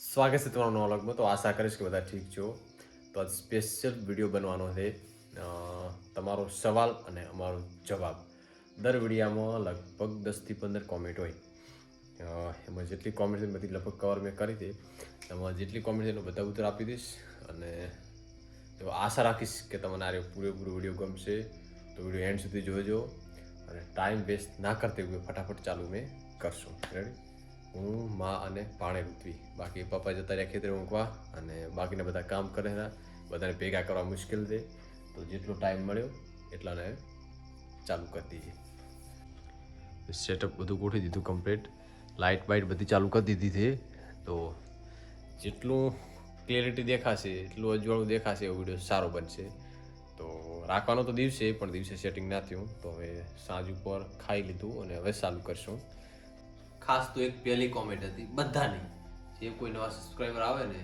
સ્વાગત છે તમારું નવા તો આશા કરીશ કે બધા ઠીક છો. તો આજ સ્પેશિયલ વીડિયો બનવાનો છે. તમારો સવાલ અને અમારો જવાબ. દર વિડીયામાં લગભગ દસથી પંદર કોમેન્ટ હોય. એમાં જેટલી કોમેન્ટ છે બધી લગભગ કવર મેં કરી હતી એમાં જેટલી કોમેન્ટ છે એનો બધા ઉત્તર આપી દઈશ અને તો આશા રાખીશ કે તમને આ પૂરેપૂરો વીડિયો ગમશે. તો વીડિયો એન્ડ સુધી જોજો અને ટાઈમ વેસ્ટ ના કરતી ફટાફટ ચાલુ મેં કરશું. રેડી હું, માં અને પાણે ઋત્વી બાકી પપ્પા જતા રહ્યા ખેતરે ઊંઘવા અને બાકીના બધા કામ કરે બધાને ભેગા કરવા મુશ્કેલ છે. તો જેટલો ટાઈમ મળ્યો, એટલાને ચાલુ કરી દીધી. સેટઅપ બધું ગોઠવી દીધું કમ્પ્લીટ લાઇટ બાઇટ બધી ચાલુ કરી દીધી છે. તો જેટલું ક્લિયરિટી દેખાશે, એટલું અજવાળું દેખાશે એવો વીડિયો સારો બનશે. તો રાખવાનો તો દિવસે, પણ દિવસે સેટિંગ ના થયું. તો હવે સાંજ ઉપર ખાઈ લીધું અને હવે ચાલુ કરશું. ખાસ તો એક પહેલી કોમેન્ટ હતી. બધાની. જે કોઈ નવા સબસ્ક્રાઈબર આવે ને,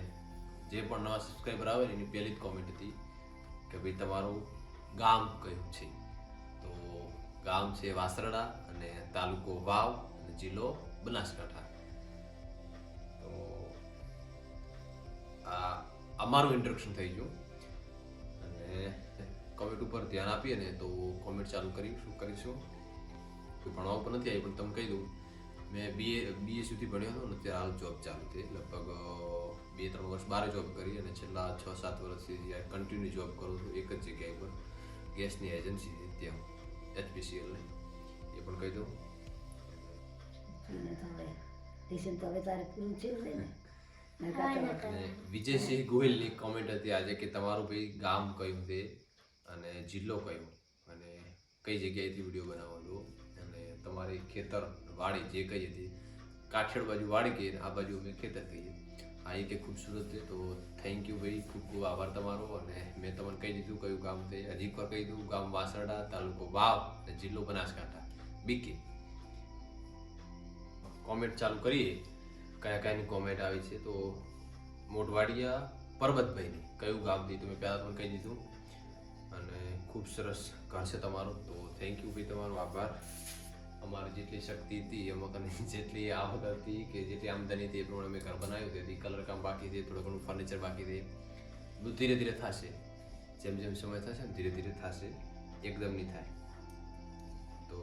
જે પણ નવા સબસ્ક્રાઈબર આવે ને, એની પહેલી જ કોમેન્ટ હતી કે ભાઈ તમારું ગામ કયું છે? તો ગામ છે વાસરડા અને તાલુકો વાવ અને જિલ્લો બનાસકાંઠા. તો આ અમારું ઇન્ટ્રોડક્શન થઈ ગયું. અને કોમેન્ટ ઉપર ધ્યાન આપીએ ને તો કોમેન્ટ ચાલુ કરીશું કરીશું. કોઈ ભણવા ઉપર નથી આવી, પણ તમે કહી દઉં. મેં બીએ બીએ સુધી ભણ્યો હતો ને ત્યારે હાલ જોબ ચાલુ હતી લગભગ બે ત્રણ વર્ષ બાર જોબ કરી અને છેલ્લા છ સાત વર્ષથી કન્ટિન્યુ જોબ કરું છું એક જ જગ્યાએ પર ગેસની એજન્સી છે ત્યાં એચપીસીએલને એ પણ કહી દઉં. અને છે અને વિજયસિંહ ગોહિલની કોમેન્ટ હતી આજે કે તમારું ભાઈ ગામ કયું છે અને જિલ્લો કયો? અને કઈ જગ્યાએથી વીડિયો બનાવવાનો અને તમારી ખેતર વાડી જે કહીએ હતી કાઠિયાડ બાજુ વાડી કહીએ આ બાજુ અમે ખેતર કહીએ. એ કે ખૂબસૂરત છે, તો થેન્ક યુ ભાઈ, ખૂબ ખૂબ આભાર તમારો અને મેં તમને કહી દીધું કયું ગામ છે હજી એક કહી દીધું ગામ વાસરડા, તાલુકો વાવ અને જિલ્લો બનાસકાંઠા. બીકે કોમેન્ટ ચાલુ કરીએ. કયા કયાની કોમેન્ટ આવી છે, તો મોટવાડિયા પરબતભાઈની કયું ગામથી તમે પહેલાં પણ કહી દીધું. અને ખૂબ સરસ ઘર છે તમારું, તો થેન્ક યુ ભાઈ તમારો, આભાર. અમારી જેટલી શક્તિ હતી એમાં કને જેટલી આવક હતી કે જેટલી આમદની હતી એ પ્રમાણે અમે ઘર બનાવ્યું હતું. કલર કામ બાકી છે થોડું ઘણું ફર્નિચર બાકી છે. બધું ધીરે ધીરે થશે. જેમ જેમ સમય થશે ને ધીરે ધીરે થશે. એકદમ નહીં થાય. તો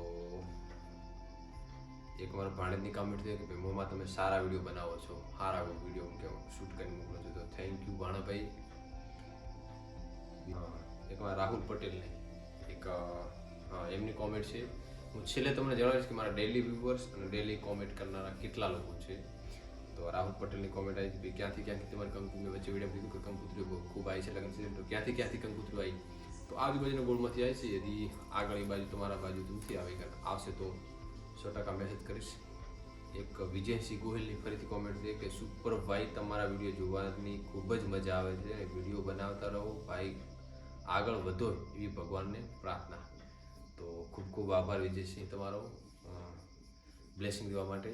એક મારા ભાણેજની કમેન્ટ થઈ કે ભાઈ મોમાં તમે સારા વીડિયો બનાવો છો. સારા વીડિયો કેવો શૂટ કરી મોકલો છો. તો થેન્ક યુ ભાણાભાઈ. એક મારા રાહુલ પટેલને એક હા, એમની કોમેન્ટ છે. હું છેલ્લે તમને જણાવીશ કે મારા ડેલી વ્યુઅર્સ અને ડેલી કોમેન્ટ કરનારા કેટલા લોકો છે. તો રાહુલ પટેલની કોમેન્ટ આવી હતી ક્યાંથી ક્યાંથી તમારી કંકુ મેં વચ્ચે વીડિયો કીધું કે કંકુત્રીઓ ખૂબ આવી છે લગ્ન સિઝન તો ક્યાંથી ક્યાંથી કંકુત્રીઓ આવી? તો આજુબાજુના ગોળમાંથી આવી છે. યદી આગળની બાજુ તમારા બાજુ દૂરથી આવી આવશે તો સો ટકા મેસેજ કરીશ. એક વિજયસિંહ ગોહિલની ફરીથી કોમેન્ટ છે કે, સુપર ભાઈ, તમારા વીડિયો જોવાની ખૂબ જ મજા આવે છે. વીડિયો બનાવતા રહો. ભાઈ, આગળ વધો એવી ભગવાનને પ્રાર્થના. તો ખૂબ ખૂબ આભાર વિજયસિંહ તમારો. બ્લેસિંગ દેવા માટે.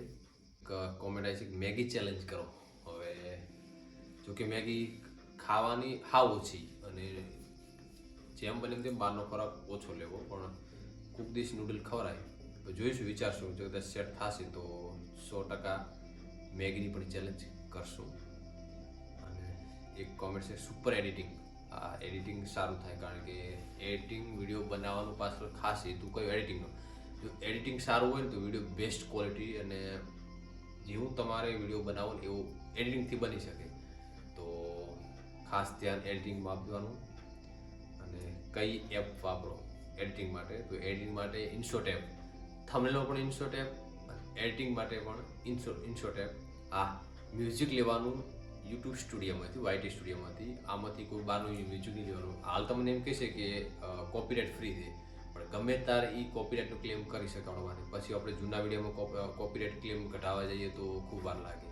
કોમેન્ટ આવી છે મેગી ચેલેન્જ કરો. હવે જો કે મેગી ખાવાની હાવ ઓછી અને જેમ બને તેમ બહારનો ખોરાક ઓછો લેવો, પણ કુક ડીશ નૂડલ ખવડાય. તો જોઈશું, વિચારશું. જો કદાચ સેટ થશે તો સો ટકા મેગીની પણ ચેલેન્જ કરશું. અને એક કોમેન્ટ છે સુપર એડિટિંગ એડિટિંગ સારું થાય, કારણ કે એડિટિંગ વીડિયો બનાવવાનું પાછળ ખાસ હેતુ કયું? એડિટિંગનો. જો એડિટિંગ સારું હોય ને તો વીડિયો બેસ્ટ ક્વોલિટી અને જેવું તમારે વીડિયો બનાવો ને એવું એડિટિંગથી બની શકે. તો ખાસ ધ્યાન એડિટિંગમાં આપવાનું. અને કઈ એપ વાપરો એડિટિંગ માટે? તો એડિટિંગ માટે ઇન્સોટ એપ થમલેલો પણ ઇન્સોટ એપ એડિટિંગ માટે પણ ઇન્સો ઇન્સોટ એપ આ મ્યુઝિક લેવાનું યુટ્યુબ સ્ટુડિયોમાંથી વાયટી સ્ટુડિયોમાંથી, આમાંથી કોઈ બહારનું મ્યુઝિક નહીં લેવાનું હાલ તમને એમ કહેશે કે કોપીરાઇટ ફ્રી છે. પણ ગમે ત્યારે એ કોપીરાઇટનો ક્લેમ કરી શકાડવાની પછી આપણે જૂના વિડીયોમાં કોપીરાઇટ ક્લેમ કઢાવવા જઈએ તો ખૂબ વાર લાગે.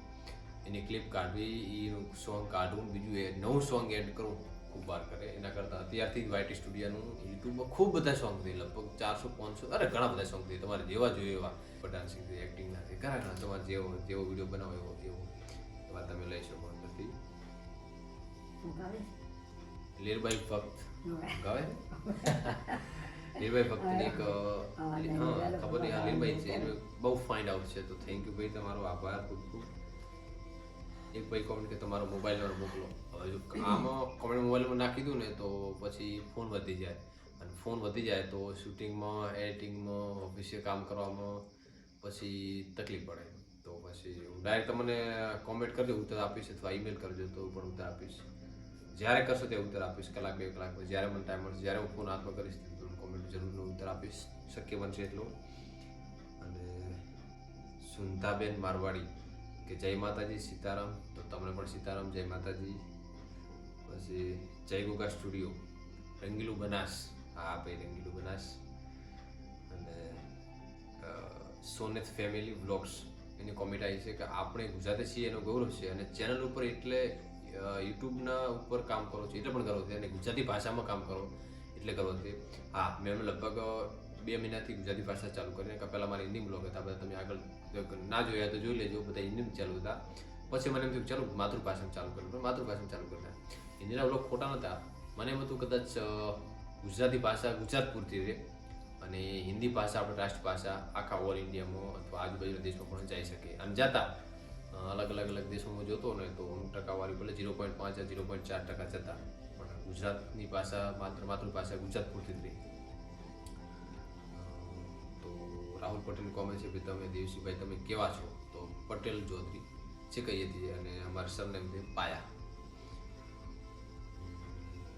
એની ક્લિપ કાઢવી એનું સોંગ કાઢવું, બીજું એ નવું સોંગ એડ કરવું ખૂબ વાર કરે. એના કરતાં અત્યારથી વાયટી સ્ટુડિયોનું યુટ્યુબમાં ખૂબ બધા સોંગ છે. લગભગ ચારસો, પાંચસો, અરે ઘણા બધા સોંગ છે. તમારે જેવા જોઈએ એવા. ડાન્સિંગ એક્ટિંગ છે, ઘણા ઘણા. તમારે જેવો જેવો વીડિયો બનાવો એવો એવો. એવા તમે લઈ શકો. હું લીરબાઈ ભક્ત. ગવે લીરબાઈ ભક્તની એક હા, ખબર નહીં આ લીરબાઈ છે એનું બહુ ફાઇન્ડ આઉટ છે તો થેન્ક યુ ભાઈ તમારો આભાર ખૂબ ખૂબ. એક ભાઈ કોમેન્ટ કે તમારો મોબાઈલ નંબર મોકલો. હવે જો આમાં કોમેન્ટ મોબાઈલમાં નાખી દઉં ને તો પછી ફોન વધી જાય. અને ફોન વધી જાય તો શૂટિંગમાં એડિટિંગમાં ઓફિસે કામ કરવામાં પછી તકલીફ પડે. પછી હું ડાયરેક્ટ તમને કોમેન્ટ કરજો ઉત્તર આપીશ અથવા ઈમેલ કરજો તો પણ ઉત્તર આપીશ. જ્યારે કરશો તે ઉત્તર આપીશ, કલાક બે કલાક પછી. જ્યારે મને ટાઈમ મળશે, જ્યારે હું ફોન હાથમાં કરીશ, તો કોમેન્ટ જરૂર ઉત્તર આપીશ. શક્ય બનશે એટલું. અને સુનતાબેન મારવાડી કે જય માતાજી, સીતારામ. તો તમને પણ સીતારામ, જય માતાજી. પછી જય ગોગા સ્ટુડિયો, રંગીલું બનાસ. હા આપે રંગીલું બનાસ. અને સોનેથ ફેમિલી વ્લોગ્સ એની કોમેન્ટ આવી છે કે આપણે ગુજરાતી છીએ, એનો ગૌરવ છે અને ચેનલ ઉપર એટલે યુટ્યુબના ઉપર કામ કરો છો, એટલે પણ ગર્વ છે, અને ગુજરાતી ભાષામાં કામ કરો એટલે ગર્વ છે. હા, મેં લગભગ બે મહિનાથી ગુજરાતી ભાષા ચાલુ કરીને કે પહેલાં મારા હિન્દી બ્લોગ હતા, બધા તમે આગળ ના જોયા તો જોઈ લેજો, બધા હિન્દીમાં ચાલુ હતા. પછી મને એમ થયું ચાલો માતૃભાષામાં ચાલુ કર્યું પણ માતૃભાષામાં ચાલુ કર્યા હિન્દીના બ્લોગ ખોટા નહોતા. મને એમ હતું કદાચ ગુજરાતી ભાષા ગુજરાત પૂરતી રહે. અને હિન્દી ભાષા, આપણે રાષ્ટ્રભાષા આખા ઓલ ઇન્ડિયામાં અથવા આજુબાજુના દેશમાં પણ જઈ શકે. અને જતા અલગ અલગ અલગ દેશોમાં જોતો ને તો અમુક ટકાવારી ભલે ઝીરો પોઈન્ટ પાંચ ઝીરો પોઈન્ટ ચાર ટકા જતા. પણ ગુજરાતની ભાષા માત્ર માતૃભાષા ગુજરાત પૂરતી જ રહી. તો રાહુલ પટેલ કોમે છે કે તમે દેવસીભાઈ, તમે કેવા છો? તો પટેલ ચૌધરી છે કહીએ છીએ અને અમારા સરનેમ પાયા.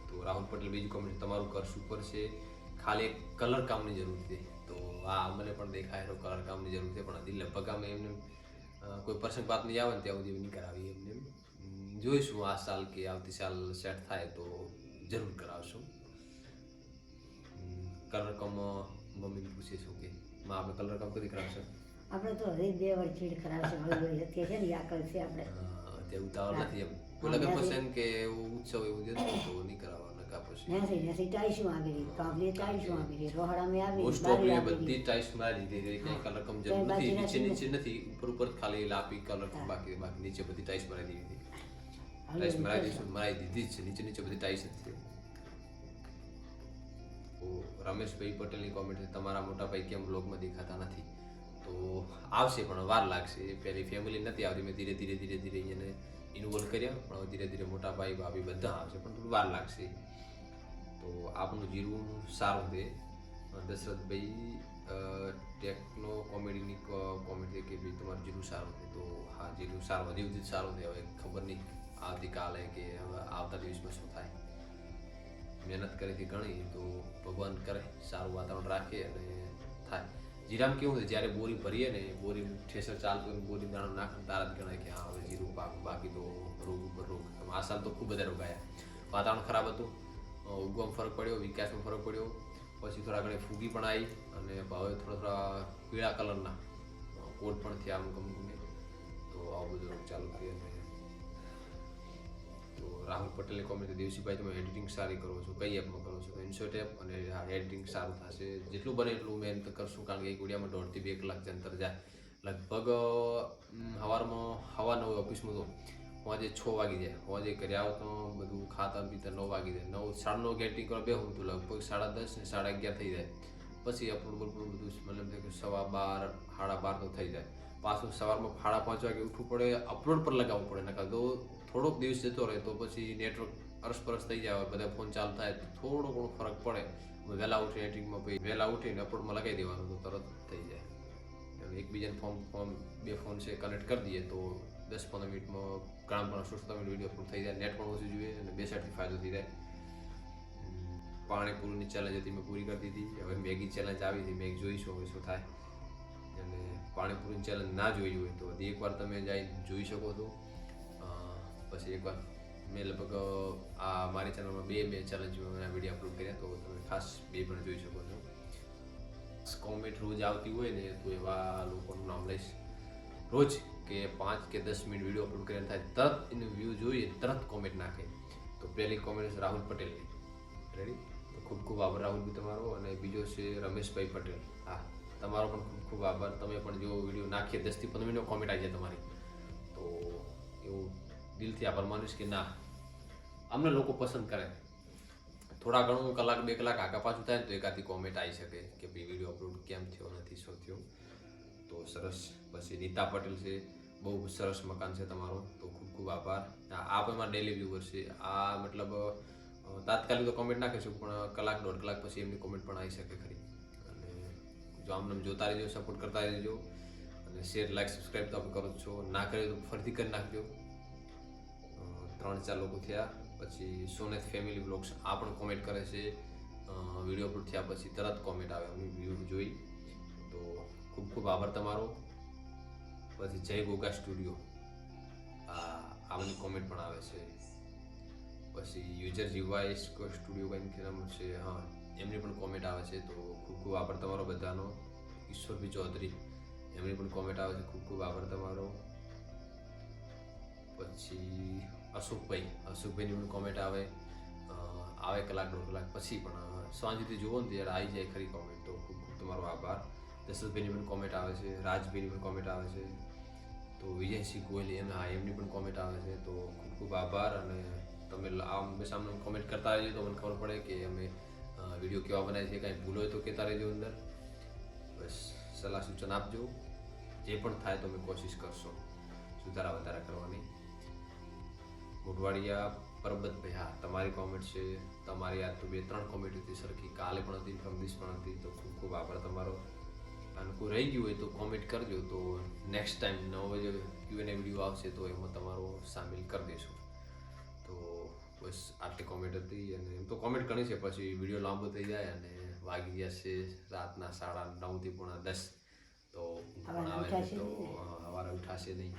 તો રાહુલ પટેલ બીજું કોમેન્ટ તમારું ઘર સુપર છે ખાલી કલર કામની જરૂર છે તો આ મને પણ દેખાય કલર કામની જરૂર છે પણ હજી લગભગ અમે એમને કોઈ પ્રસંગ વાત નહીં આવે ને ત્યાં સુધી નહીં કરાવી એમને. જોઈશું આ સાલ કે આવતી સાલ સેટ થાય તો જરૂર કરાવશું. કલર કામ મમ્મીને પૂછીશું કે. માં આપણે કલર કામ કદી કરાવશે? આપણે તો હજી બે વર્ષ ચીડ કરાવશે અત્યારે છે ને યાકલ છે આપણે. અત્યારે ઉતાવળ નથી એમ. કોઈ લગન પ્રસંગ કે એવું ઉત્સવ એવું જતું તો નહીં કરાવવાના. કા પછી ન્યાસી ન્યાસી ટાઈશું આવેલી કાબલી ટાઈશું આવેલી રોહડામાં આવેલી મોસ્ટ બારી બધી ટાઈસ મારી દીધી કઈ કલર કમ નથી નીચે નીચે નથી ઉપર ઉપર ખાલી લાપી કલર બાકી બાકી નીચે બધી ટાઈસ મરાઈ દીધી હળી ટાઈસ મરાઈ દીધી મરાઈ દીધી છે નીચે નીચે બધી ટાઈસ જ તો રમેશભાઈ પટેલની કોમેન્ટ તમારા મોટા ભાઈ કેમ બ્લોગમાં દેખાતા નથી તો આવશે પણ વાર લાગશે પહેલી ફેમિલી નથી આવતી મેં ધીરે ધીરે ધીરે ધીરે એને ઇન્વોલ્વ કર્યા પણ ધીરે ધીરે મોટા ભાઈ ભાભી બધા આવશે પણ થોડું વાર લાગશે તો આપણું જીરું સારું છે દશરથભાઈ ટેકનો કોમેડીની કોમેડી કે ભાઈ તમારું જીરું સારું છે તો હા, જીરું સારું, હજી સુધી સારું છે હવે ખબર નહીં આવતીકાલે કે હવે આવતા દિવસમાં શું થાય. મહેનત કરીથી ઘણી તો ભગવાન કરે, સારું વાતાવરણ રાખે અને થાય. જીરામ કેવું છે, જ્યારે બોરી ભરીએ ને, બોરી ઠેસર ચાલતું હોય બોરી દાણો નાખે તારા જ ગણાય કે હા, હવે જીરું પાક બાકી તો રોગ ઉપર રોગ. આ સાલ તો ખૂબ બધા રોગાયા વાતાવરણ ખરાબ હતું. ઉગવામાં ફરક પડ્યો, વિકાસમાં ફરક પડ્યો. પછી થોડા ઘણી ફૂગી પણ આવી અને ભાવે થોડા થોડા પીળા કલરના. કોટ પણ થયા અમુક અમુક તો આવું બધું ચાલુ અને તો રાહુલ પટેલે કોમેન્ટ દેવસીભાઈ તમે એડિટિંગ સારી કરો છો, કઈ એપમાં કરો છો? ઇન્શોટ એપ અને એડિટિંગ સારું થશે. જેટલું બને એટલું મહેનત કરશું, કારણ કે એક વિડીયોમાં દોઢથી બે કલાક જંતર જાય. લગભગ સવારમાં હવા નવ ઓફિસમાં તો આજે છ વાગી જાય આજે ઘરે આવો તો બધું ખાતા પીતા નવ વાગી જાય. નવ સાડા નવ ગેટિંગ કરવા બેહું તો લગભગ. સાડા દસ ને સાડા અગિયાર થઈ જાય. પછી અપલોડ બપલોડ બધું મતલબ સવા બાર, સાડા બાર તો થઈ જાય. પાછું સવારમાં સાડા પાંચ વાગે ઉઠવું પડે અપલોડ પર લગાવવું પડે. નકા તો થોડોક દિવસ જતો રહે તો પછી નેટવર્ક અરસપરસ થઈ જાય બધા ફોન ચાલુ થાય તો થોડો ઘણો ફરક પડે. વહેલા ઉઠી એડિટિંગમાં પછી વહેલા ઉઠીને અપલોડમાં લગાવી દેવાનું તો તરત થઈ જાય. એકબીજાને ફોન ફોન બે ફોન છે કનેક્ટ કરી દઈએ તો દસ પંદર મિનિટમાં ઘણા ઘણા સોશિયલ મિનિટ વીડિયો અપલોડ થઈ જાય નેટ પણ ઓછું જોઈએ અને બે સાઈડથી ફાયદો થઈ જાય. પાણીપુરીની ચેલેન્જ હતી, મેં પૂરી કરી દીધી હવે મેગી ચેલેન્જ આવી હતી, મેગી જોઈશું હવે શું થાય. અને પાણીપુરીની ચેલેન્જ ના જોઈ હોય તો હજી એકવાર તમે જઈ જોઈ શકો છો પછી એકવાર મેં લગભગ આ મારી ચેનલમાં બે બે ચેલેન્જ વીડિયો અપલોડ કર્યા તો તમે ખાસ બે પણ જોઈ શકો છો. કોમેન્ટ રોજ આવતી હોય ને, તો એવા લોકોનું નામ લઈશ. રોજ કે પાંચ કે દસ મિનિટ વીડિયો અપલોડ કરીને થાય, તરત એનું વ્યૂ જોઈએ, તરત કોમેન્ટ નાખે. તો પહેલી કોમેન્ટ છે રાહુલ પટેલ રેડી તો ખૂબ ખૂબ આભાર રાહુલભાઈ તમારો, અને બીજો છે રમેશભાઈ પટેલ. હા, તમારો પણ ખૂબ ખૂબ આભાર. તમે પણ જો વીડિયો નાખીએ દસથી પંદર મિનિટ કોમેન્ટ આવી જાય તમારી. તો એવું દિલથી આભાર માનીશ કે ના, અમને લોકો પસંદ કરે. થોડા ઘણું કલાક, બે કલાક આગા પાછું થાય ને તો એકાદી કોમેન્ટ આવી શકે કે ભાઈ વીડિયો અપલોડ કેમ થયો, નથી શું થયું. તો સરસ. પછી રીતા પટેલ છે. બહુ સરસ મકાન છે તમારું. તો ખૂબ ખૂબ આભાર. આ પણ મારા ડેલી વ્યૂવર છે. આ મતલબ તાત્કાલિક તો કોમેન્ટ નાખે છે પણ કલાક દોઢ કલાક પછી એમની કોમેન્ટ પણ આવી શકે ખરી. અને જો આમને જોતા રહેજો સપોર્ટ કરતા રહેજો. અને શેર લાઈક સબસ્ક્રાઈબ તો આપણે કરો છો. ના કર્યો તો ફરીથી કરી નાખજો. ત્રણ ચાર લોકો થયા. પછી સોનેથ ફેમિલી બ્લોગ્સ આ પણ કોમેન્ટ કરે છે. વીડિયો અપલોડ થયા પછી તરત કોમેન્ટ આવે. હું જોઈ. ખૂબ ખૂબ આભાર તમારો. પછી જય ગોગા સ્ટુડિયો. આ આમની કોમેન્ટ પણ આવે છે. પછી યુઝર જીવાય સ્ટુડિયો કંઈક નામ છે, હા, એમની પણ કોમેન્ટ આવે છે, તો ખૂબ ખૂબ આભાર તમારો બધાનો. ઈશ્વરભી ચૌધરી, એમની પણ કોમેન્ટ આવે છે, ખૂબ ખૂબ આભાર તમારો. પછી અશોકભાઈ, અશોકભાઈની પણ કોમેન્ટ આવે. આવે કલાક, દોઢ કલાક પછી પણ સાંજથી જુઓ ને ત્યારે આવી જાય ખરી કોમેન્ટ તો ખૂબ ખૂબ તમારો આભાર. દશરથભાઈની પણ કોમેન્ટ આવે છે, રાજભાઈની પણ કોમેન્ટ આવે છે. તો વિજયસિંહ ગોયલ એમના હા એમની પણ કોમેન્ટ આવે છે. તો ખૂબ ખૂબ આભાર અને તમે આમ અમને કોમેન્ટ કરતા રહેજો તો મને ખબર પડે કે અમે વીડિયો કેવા બનાવીએ છીએ કાંઈ ભૂલ હોય તો કહેતા રહેજો અંદર. બસ, સલાહ સૂચન આપજો. જે પણ થાય તો અમે કોશિશ કરશો સુધારા વધારા કરવાની. મોઢવાડિયા પરબતભાઈ હા, તમારી કોમેન્ટ છે. તમારી આ તો બે, ત્રણ કોમેન્ટ હતી સરખી. કાલે પણ હતી, પરમ પણ હતી. તો ખૂબ ખૂબ આભાર તમારો. અને કોઈ રહી ગયું હોય તો કોમેન્ટ કરજો. તો નેક્સ્ટ ટાઈમ નવો જે ક્યુએનએ વીડિયો આવશે તો એમાં તમારો સામેલ કરી દઈશું તો બસ આટલી કોમેન્ટ હતી અને એમ તો કોમેન્ટ કરી છે. પછી વીડિયો લાંબો થઈ જાય અને વાગી ગયા છે રાતના સાડા નવથી પોણા દસ. તો ઊંઘ પણ આવે તો સવારે ઉઠાશે નહીં.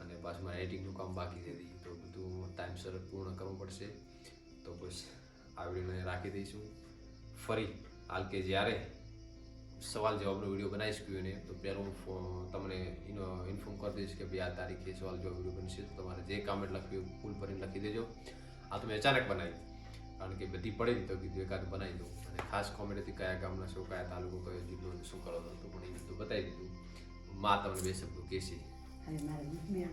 અને પાછું મારે એડિટિંગનું કામ બાકી છે તો બધું ટાઈમસર પૂર્ણ કરવું પડશે. તો બસ આ વિડીયોને રાખી દઈશું. ફરી હાલ કે જ્યારે સવાલ જવાબનો વીડિયો બનાવીશ ને તો પહેલું તમને એનો ઇન્ફોર્મ કરી દઈશ કે ભાઈ આ તારીખે સવાલ જવાબ વીડિયો બનશે તો તમારે જે કામેન્ટ લખ્યું ફૂલ ભરીને લખી દેજો. આ તમે અચાનક બનાવી કારણ કે બધી પડી તો કીધું એકાદ બનાવી દો અને ખાસ કોમેન્ટથી કયા ગામના છો કયા તાલુકો કયો જિલ્લો શું કરો તો પણ એ બધું બતાવી દીધું. માં તમને બે શબ્દો કહેશે. ને.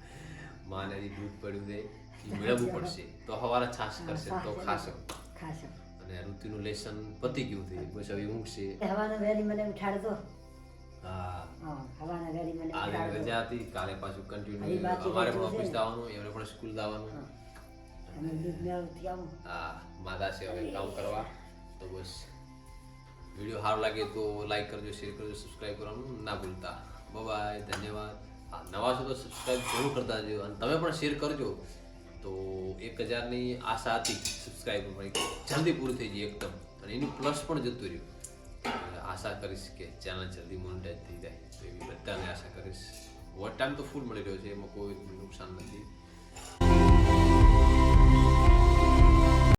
માને દૂધ પડ્યું છે એ મેળવવું પડશે. તો હવારે છાશ કરશે તો ખાશો. ખાશો. અને ઋતુનું લેસન પતી ગયું છે બસ હવે ઊંઘશે. હવાના વેલી મને ઉઠાડતો હા. હવાના વહેલી મને આજે રજા હતી કાલે પાછું કન્ટિન્યુ અમારે પણ ઓફિસ જવાનું એમને પણ સ્કૂલ જવાનું. હા. અમે દૂધ મેળવતી આવું હા માદા છે હવે કામ કરવા. તો બસ વીડિયો સારો લાગે તો લાઈક કરજો શેર કરજો સબસ્ક્રાઈબ કરવાનું ના ભૂલતા. બાય ધન્યવાદ. નવા છો તો સબસ્ક્રાઈબ જરૂર કરતા જો અને તમે પણ શેર કરજો. તો એક હજારની આશા હતી સબસ્ક્રાઈબર પણ જલ્દી પૂરું થઈ ગઈ એકદમ. અને એનું પ્લસ પણ જતું રહ્યું. આશા કરીશ કે ચેનલ જલ્દી મોનિટાઈઝ થઈ જાય. તો એવી બધાને આશા કરીશ. વોટ ટાઈમ તો ફૂલ મળી રહ્યો છે. એમાં કોઈ નુકસાન નથી.